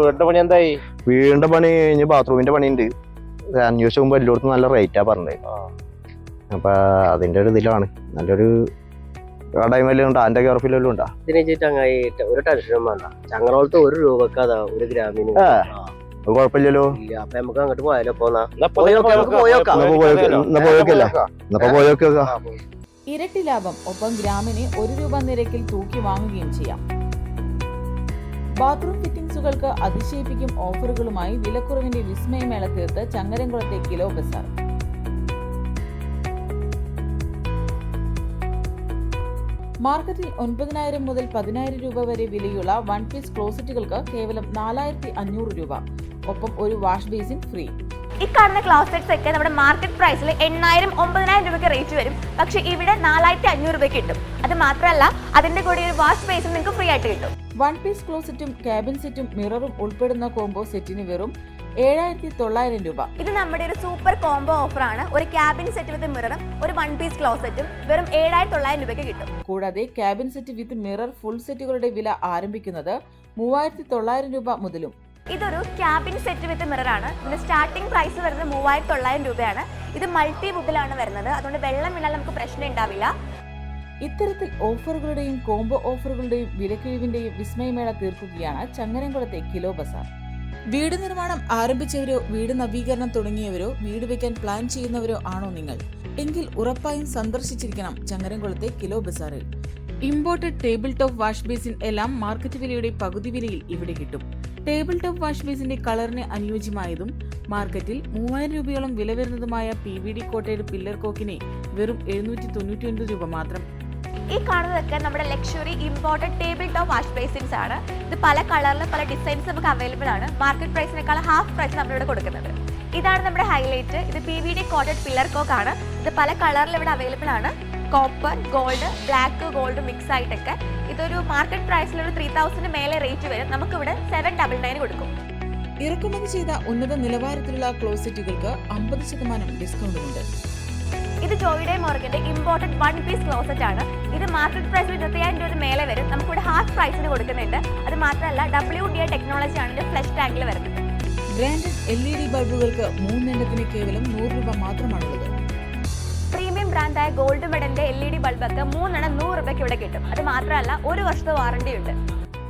വീടിന്റെ പണി എന്തായി? വീടിന്റെ പണി കഴിഞ്ഞ് ബാത്റൂമിന്റെ പണി ഉണ്ട് അന്വേഷിച്ച് പോകുമ്പോ എല്ലായിടത്തും നല്ല റേറ്റാ പറഞ്ഞത്. അപ്പൊ അതിന്റെ ഒരു ഇതിലാണ്. നല്ലൊരു ഉണ്ടോ? ചങ്ങായി ഒരു ടെൻഷനും വേണ്ട. ചങ്ങറോളത്ത് ഒരു ഒരു കുഴപ്പമില്ലല്ലോ അപ്പൊ നമുക്ക് അങ്ങോട്ട് പോയാലോ പോന്നാ പോയോക്കാം, ഇരട്ടി ലാഭം ഒപ്പം ഗ്രാമിന് ഒരു രൂപ നിരക്കിൽ തൂക്കി വാങ്ങുകയും ചെയ്യാം. ബാത്റൂം ഫിറ്റിംഗ്സുകൾക്ക് അതിശയിപ്പിക്കും ഓഫറുകളുമായി വിലക്കുറവിന്റെ വിസ്മയമേള തീർത്ത് ചങ്ങരംകുളത്തെ കിലോ ബസാർ. മാർക്കറ്റിൽ ഒൻപതിനായിരം മുതൽ പതിനായിരം രൂപ വരെ വിലയുള്ള വൺ പീസ് ക്ലോസറ്റുകൾക്ക് കേവലം നാലായിരത്തി അഞ്ഞൂറ് രൂപ. ഒപ്പം ഒരു വാഷ് ബേസിൻ ഫ്രീ. ഈ കാണുന്ന ക്ലോസറ്റ്സ് ഒക്കെ നമ്മുടെ മാർക്കറ്റ് പ്രൈസിൽ എണ്ണായിരം ഒമ്പതിനായിരം രൂപയ്ക്ക് റേറ്റ് വരും. പക്ഷേ ഇവിടെ നാലായിരത്തി അഞ്ഞൂറ് രൂപയ്ക്ക് കിട്ടും. അത് മാത്രമല്ല അതിന്റെ കൂടെ ഒരു വാഷ് ബേസും നിങ്ങൾക്ക് ഫ്രീ ആയിട്ട് കിട്ടും. വൺ പീസ് ക്ലോസറ്റും കാബിൻ സെറ്റും മിററും ഉൾപ്പെടുന്ന കോംബോ സെറ്റിന് വെറും ഏഴായിരത്തി തൊള്ളായിരം രൂപ. ഇത് നമ്മുടെ ഒരു സൂപ്പർ കോംബോ ഓഫറാണ് ഒരു കാബിൻ സെറ്റ് വിത്ത് മിററും ഒരു വൺ പീസ് ക്ലോസറ്റും വെറും ഏഴായിരത്തി തൊള്ളായിരം രൂപയ്ക്ക് കിട്ടും. കൂടാതെ cabin set with mirror full സെറ്റുകളുടെ വില ആരംഭിക്കുന്നത് മൂവായിരത്തി തൊള്ളായിരം രൂപ മുതലും. ഇതൊരു ക്യാബിൻ സെറ്റ് വിത്ത് മിറർ ആണ്. ഇതിന്റെ സ്റ്റാർട്ടിംഗ് പ്രൈസ് വരുന്നത് മൂവായിരത്തി തൊള്ളായിരം രൂപയാണ്. ഇത് മൾട്ടി വുഡിലാണ് വരുന്നത്. അതുകൊണ്ട് വെള്ളം വീണാൽ നമുക്ക് പ്രശ്നം ഉണ്ടാവില്ല. ഇത്തരത്തിൽ ഓഫറുകളുടെയും കോംബോ ഓഫറുകളുടെയും വിലക്കിഴിവിന്റെയും വിസ്മയമേള തീർക്കുകയാണ് ചങ്ങരംകുളത്തെ കിലോ ബസാർ. വീട് നിർമ്മാണം ആരംഭിച്ചവരോ വീട് നവീകരണം തുടങ്ങിയവരോ വീട് വെക്കാൻ പ്ലാൻ ചെയ്യുന്നവരോ ആണോ നിങ്ങൾ? എങ്കിൽ ഉറപ്പായും സന്ദർശിച്ചിരിക്കണം ചങ്ങരംകുളത്തെ kilo ബസാറിൽ. Imported table top wash basin എല്ലാം മാർക്കറ്റ് വിലയുടെ പകുതി വിലയിൽ ഇവിടെ കിട്ടും. ടേബിൾ ടോപ്പ് വാഷ് ബേസിന്റെ കളറിന് അനുയോജ്യമായതും മാർക്കറ്റിൽ മൂവായിരം രൂപയോളം വില വരുന്നതുമായ പി വി ഡി കോട്ടയുടെ പില്ലർ കോക്കിനെ വെറും എഴുന്നൂറ്റി തൊണ്ണൂറ്റി ഒൻപത് രൂപ മാത്രം. ഈ കാണുന്നതൊക്കെ നമ്മുടെ luxury imported table top wash basins ആണ്. ഇത് പല കളറിലും പല ഡിസൈൻസ് നമുക്ക് അവൈലബിൾ ആണ്. മാർക്കറ്റ് പ്രൈസിനേക്കാൾ ഹാഫ് പ്രൈസ് നമ്മളിവിടെ കൊടുക്കുന്നത്. ഇതാണ് നമ്മുടെ ഹൈലൈറ്റ് ഇത് P V D coated pillar cock ആണ്. ഇത് പല കളറിൽ ഇവിടെ അവൈലബിൾ ആണ്. Copper gold black gold mix ആയിട്ടൊക്കെ. ഇതൊരു മാർക്കറ്റ് പ്രൈസിൽ ഒരു ത്രീ തൗസൻഡ് മേലെ റേറ്റ് വരും. നമുക്കിവിടെ സെവൻ ഡബിൾ നയൻ കൊടുക്കും. ഇറക്കുമതി ചെയ്ത ഉന്നത നിലവാരത്തിലുള്ള ക്ലോസറ്റുകൾക്ക് അമ്പത് ശതമാനം ഡിസ്കൗണ്ടുമുണ്ട് ഇത് ജോയിഡെ മോർഗന്റെ ഇമ്പോർട്ടന്റ് വൺ പീസ് ക്ലോസറ്റ് ആണ്. ഇത് മാർക്കറ്റ് പ്രൈസിൽ ഇരുപത്തിയായിരം രൂപ മേലെ വരും. നമുക്കിവിടെ ഹാഫ് പ്രൈസിന് കൊടുക്കുന്നുണ്ട്. അത് മാത്രമല്ല ഡബ്ല്യു ഡി ടെക്നോളജി ആണ് ഇതിന്റെ ഫ്ലഷ് ടാങ്കിൽ വരുന്നത്. ബ്രാൻഡഡ് എൽ ഇ ഡി ബൾബുകൾക്ക് മൂന്നെണ്ണത്തിന് കേവലം നൂറ് രൂപ മാത്രമാണുള്ളത്. ബ്രാൻഡായ ഗോൾഡ് മെഡലിന്റെ എൽ ഇ ഡി ബൾബൊക്കെ മൂന്നെണ്ണം നൂറ് രൂപയ്ക്ക് ഇവിടെ കിട്ടും. അത് മാത്രമല്ല ഒരു വർഷത്തെ വാറണ്ടി ഉണ്ട്.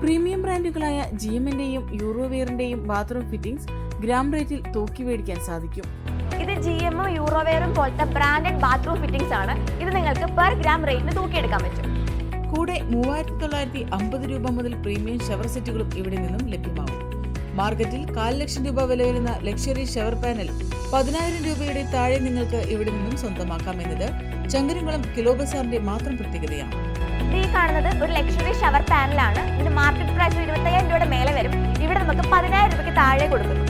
പ്രീമിയം ബ്രാൻഡുകളായ ജി എമ്മിന്റെയും യൂറോവെയറിന്റെയും ബാത്റൂം ഫിറ്റിംഗ്സ് ഗ്രാം റേറ്റിൽ തൂക്കി മേടിക്കാൻ സാധിക്കും. ഇത് ജി എമ്മും യൂറോവെയറും പോലത്തെ ബ്രാൻഡഡ് ബാത്റൂം ഫിറ്റിംഗ്സ് ആണ്. ഇത് നിങ്ങൾക്ക് പെർ ഗ്രാം റേറ്റിന് തൂക്കിയെടുക്കാൻ പറ്റും. കൂടെ മൂവായിരത്തി തൊള്ളായിരത്തി അമ്പത് രൂപ മുതൽ പ്രീമിയം ഷവർ സെറ്റുകളും ഇവിടെ നിന്നും ലഭ്യമാവും. മാർക്കറ്റിൽ കാൽ ലക്ഷം രൂപ വില വരുന്ന ലക്ഷറി ഷവർ പാനൽ പതിനായിരം രൂപയുടെ താഴെ നിങ്ങൾക്ക് ഇവിടെ നിന്നും സ്വന്തമാക്കാം എന്നത് ചങ്കരംകുളം കിലോ ബസാറിന്റെ മാത്രം പ്രത്യേകതയാണ്. ഈ കാണുന്നത് ഒരു ലക്ഷറി ഷവർ പാനലാണ്. ഇത് മാർക്കറ്റ് പ്രൈസ് ഇരുപത്തയ്യായിരം രൂപയുടെ മേലെ വരും. ഇവിടെ നമുക്ക് പതിനായിരം രൂപയ്ക്ക് താഴെ കൊടുക്കുന്നു.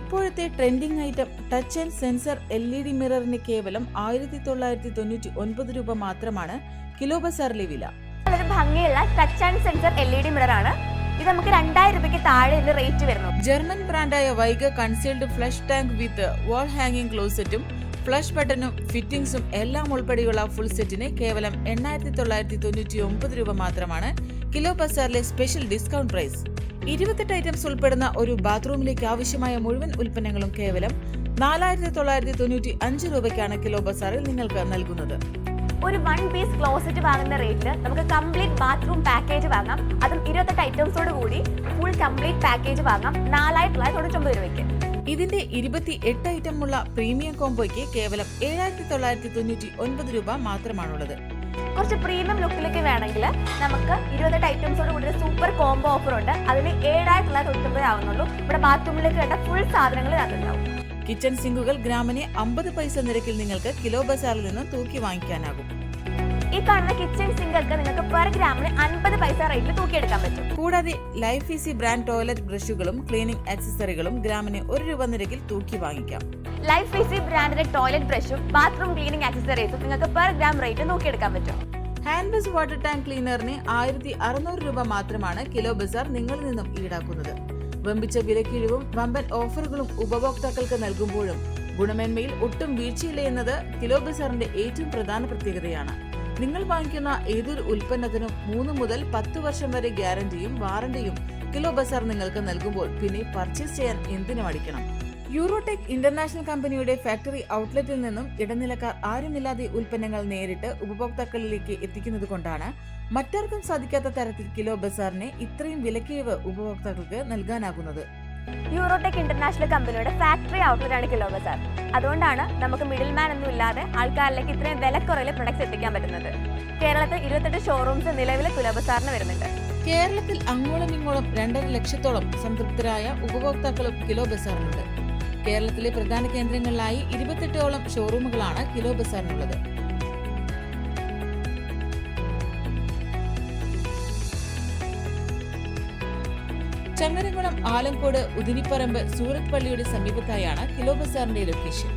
ഇപ്പോഴത്തെ trending item touch and sensor L E D മിററിന് കേവലം ആയിരത്തി തൊള്ളായിരത്തി തൊണ്ണൂറ്റി ഒൻപത് രൂപ മാത്രമാണ് കിലോ ബസാറിലെ വില. വളരെ ഭംഗിയുള്ള touch and sensor L E D mirror ആണ് ഇത് നമുക്ക് രണ്ടായിരം രൂപയ്ക്ക് താഴെയുള്ള റേറ്റ് വരുന്നു. ജർമ്മൻ ബ്രാൻഡായ Vaiga concealed flush tank with wall hanging ക്ലോസറ്റും flush ബട്ടണും ഫിറ്റിംഗ്സും എല്ലാം ഉൾപ്പെടെയുള്ള ഫുൾ സെറ്റിന് കേവലം എണ്ണായിരത്തി തൊള്ളായിരത്തി തൊണ്ണൂറ്റി ഒമ്പത് രൂപ മാത്രമാണ് കിലോ ബസാറിലെ സ്പെഷ്യൽ ഡിസ്കൗണ്ട് പ്രൈസ് ഇരുപത്തെട്ട് ഐറ്റംസ് ഉൾപ്പെടുന്ന ഒരു ബാത്റൂമിലേക്ക് ആവശ്യമായ മുഴുവൻ ഉൽപ്പന്നങ്ങളും കേവലം നാലായിരത്തി തൊള്ളായിരത്തി തൊണ്ണൂറ്റി അഞ്ച് രൂപയ്ക്കാണ് കിലോ ബസാറിൽ നിങ്ങൾക്ക് നൽകുന്നത്. ഒരു വൺ പീസ് ക്ലോസറ്റ് വാങ്ങുന്ന റേറ്റിൽ നമുക്ക് കംപ്ലീറ്റ് ബാത്റൂം പാക്കേജ് വാങ്ങാം. അതും ഇരുപത്തെട്ട് ഐറ്റംസോട് കൂടി ഫുൾ കംപ്ലീറ്റ് പാക്കേജ് വാങ്ങാം. നാലായിരത്തി തൊള്ളായിരത്തി തൊണ്ണൂറ്റൊമ്പത് രൂപയ്ക്ക്. ഇതിന്റെ ഇരുപത്തി എട്ട് ഉള്ള പ്രീമിയം കോംബോയ്ക്ക് കേവലം ഏഴായിരത്തി തൊള്ളായിരത്തി തൊണ്ണൂറ്റി ഒൻപത് രൂപ മാത്രമാണുള്ളത്. കുറച്ച് പ്രീമിയം ലുക്കിലേക്ക് വേണമെങ്കിൽ നമുക്ക് ഇരുപത്തെട്ട് ഐറ്റംസോട് കൂടി ഒരു സൂപ്പർ കോംബോ ഓഫർ ഉണ്ട്. അതിന് ഏഴായിരത്തി തൊള്ളായിരത്തി തൊണ്ണൂറ്റൊമ്പത് ആവുന്നുള്ളൂ. ഇവിടെ ബാത്റൂമിലേക്ക് വേണ്ട ഫുൾ സാധനങ്ങൾ അതുണ്ടാവും കിച്ചൺ സിങ്കുകൾ ഗ്രാമിന് അമ്പത് പൈസ നിരക്കിൽ നിങ്ങൾക്ക് കിലോ ബസാറിൽ നിന്ന് തൂക്കി വാങ്ങിക്കാനാകും. കാണുന്ന കിച്ചൺ സിങ്കൊക്കെ നിങ്ങൾക്ക് പെർ ഗ്രാമിന് അൻപത് പൈസ റേറ്റിൽ തൂക്കിയെടുക്കാൻ പറ്റും. കൂടാതെ ലൈഫ് ഈസി ബ്രാൻഡ് ടോയ്ലറ്റ് ബ്രഷുകളും ക്ലീനിംഗ് ആക്സസറികളും ഗ്രാമിന് ഒരു രൂപ നിരക്കിൽ തൂക്കി വാങ്ങിക്കാം. ലൈഫ് ഈസി ബ്രാൻഡിന്റെ ടോയ്ലറ്റ് ബ്രഷും ബാത്റൂം ക്ലീനിംഗ് ആക്സസറീസും നിങ്ങൾക്ക് പെർ ഗ്രാം റേറ്റ് നോക്കിയെടുക്കാൻ പറ്റും. ഹാൻഡ് ബസ് വാട്ടർ ടാങ്ക് ക്ലീനറിന് ആയിരത്തി അറുന്നൂറ് രൂപ മാത്രമാണ് കിലോ ബസാർ നിങ്ങളിൽ നിന്നും ഈടാക്കുന്നത്. വമ്പിച്ച വിലക്കിഴിവും വമ്പൻ ഓഫറുകളും ഉപഭോക്താക്കൾക്ക് നൽകുമ്പോഴും ഗുണമേന്മയിൽ ഒട്ടും വീഴ്ചയില്ല എന്നത് കിലോ ബസാറിന്റെ ഏറ്റവും പ്രധാന പ്രത്യേകതയാണ്. നിങ്ങൾ വാങ്ങിക്കുന്ന ഏതൊരു ഉൽപ്പന്നത്തിനും മൂന്ന് മുതൽ പത്ത് വർഷം വരെ ഗ്യാരണ്ടിയും വാറണ്ടിയും കിലോ ബസാർ നിങ്ങൾക്ക് നൽകുമ്പോൾ പിന്നെ പർച്ചേസ് ചെയ്യാൻ എന്തിനു മടിക്കണം. യൂറോടെക് ഇന്റർനാഷണൽ കമ്പനിയുടെ ഫാക്ടറി ഔട്ട്ലെറ്റിൽ നിന്നും ഇടനിലക്കാർ ആരുമില്ലാതെ ഉൽപ്പന്നങ്ങൾ നേരിട്ട് ഉപഭോക്താക്കളിലേക്ക് എത്തിക്കുന്നത് കൊണ്ടാണ് മറ്റാർക്കും സാധിക്കാത്ത തരത്തിൽ കിലോ ബസാറിനെ ഇത്രയും വിലക്കിഴിവ് ഉപഭോക്താക്കൾക്ക് നൽകാനാകുന്നത്. Eurotech international company factory outlet ആണ് കിലോ ബസാർ അതുകൊണ്ടാണ് നമുക്ക് മിഡിൽ മാൻ ഒന്നും ഇല്ലാതെ ആൾക്കാരിലേക്ക് ഇത്രയും വിലക്കുറവിൽ പ്രൊഡക്ട്സ് എത്തിക്കാൻ പറ്റുന്നത്. കേരളത്തിൽ ഇരുപത്തെട്ട് ഷോറൂംസ് നിലവിൽ കിലോ ബസാറിന് വരുന്നുണ്ട്. കേരളത്തിൽ അങ്ങോളം ഇങ്ങോളം രണ്ടര ലക്ഷത്തോളം സംതൃപ്തരായ ഉപഭോക്താക്കളും കിലോ ബസാറിനുണ്ട് കേരളത്തിലെ പ്രധാന കേന്ദ്രങ്ങളിലായി ഇരുപത്തെട്ടോളം ഷോറൂമുകളാണ് കിലോ ബസാറിനുള്ളത് ചങ്ങരംകുളം ആലങ്കോട് ഉദിനിപ്പറമ്പ് സൂറത്ത് പള്ളിയുടെ സമീപത്തായാണ് കിലോ ബസാറിന്റെ ലൊക്കേഷൻ.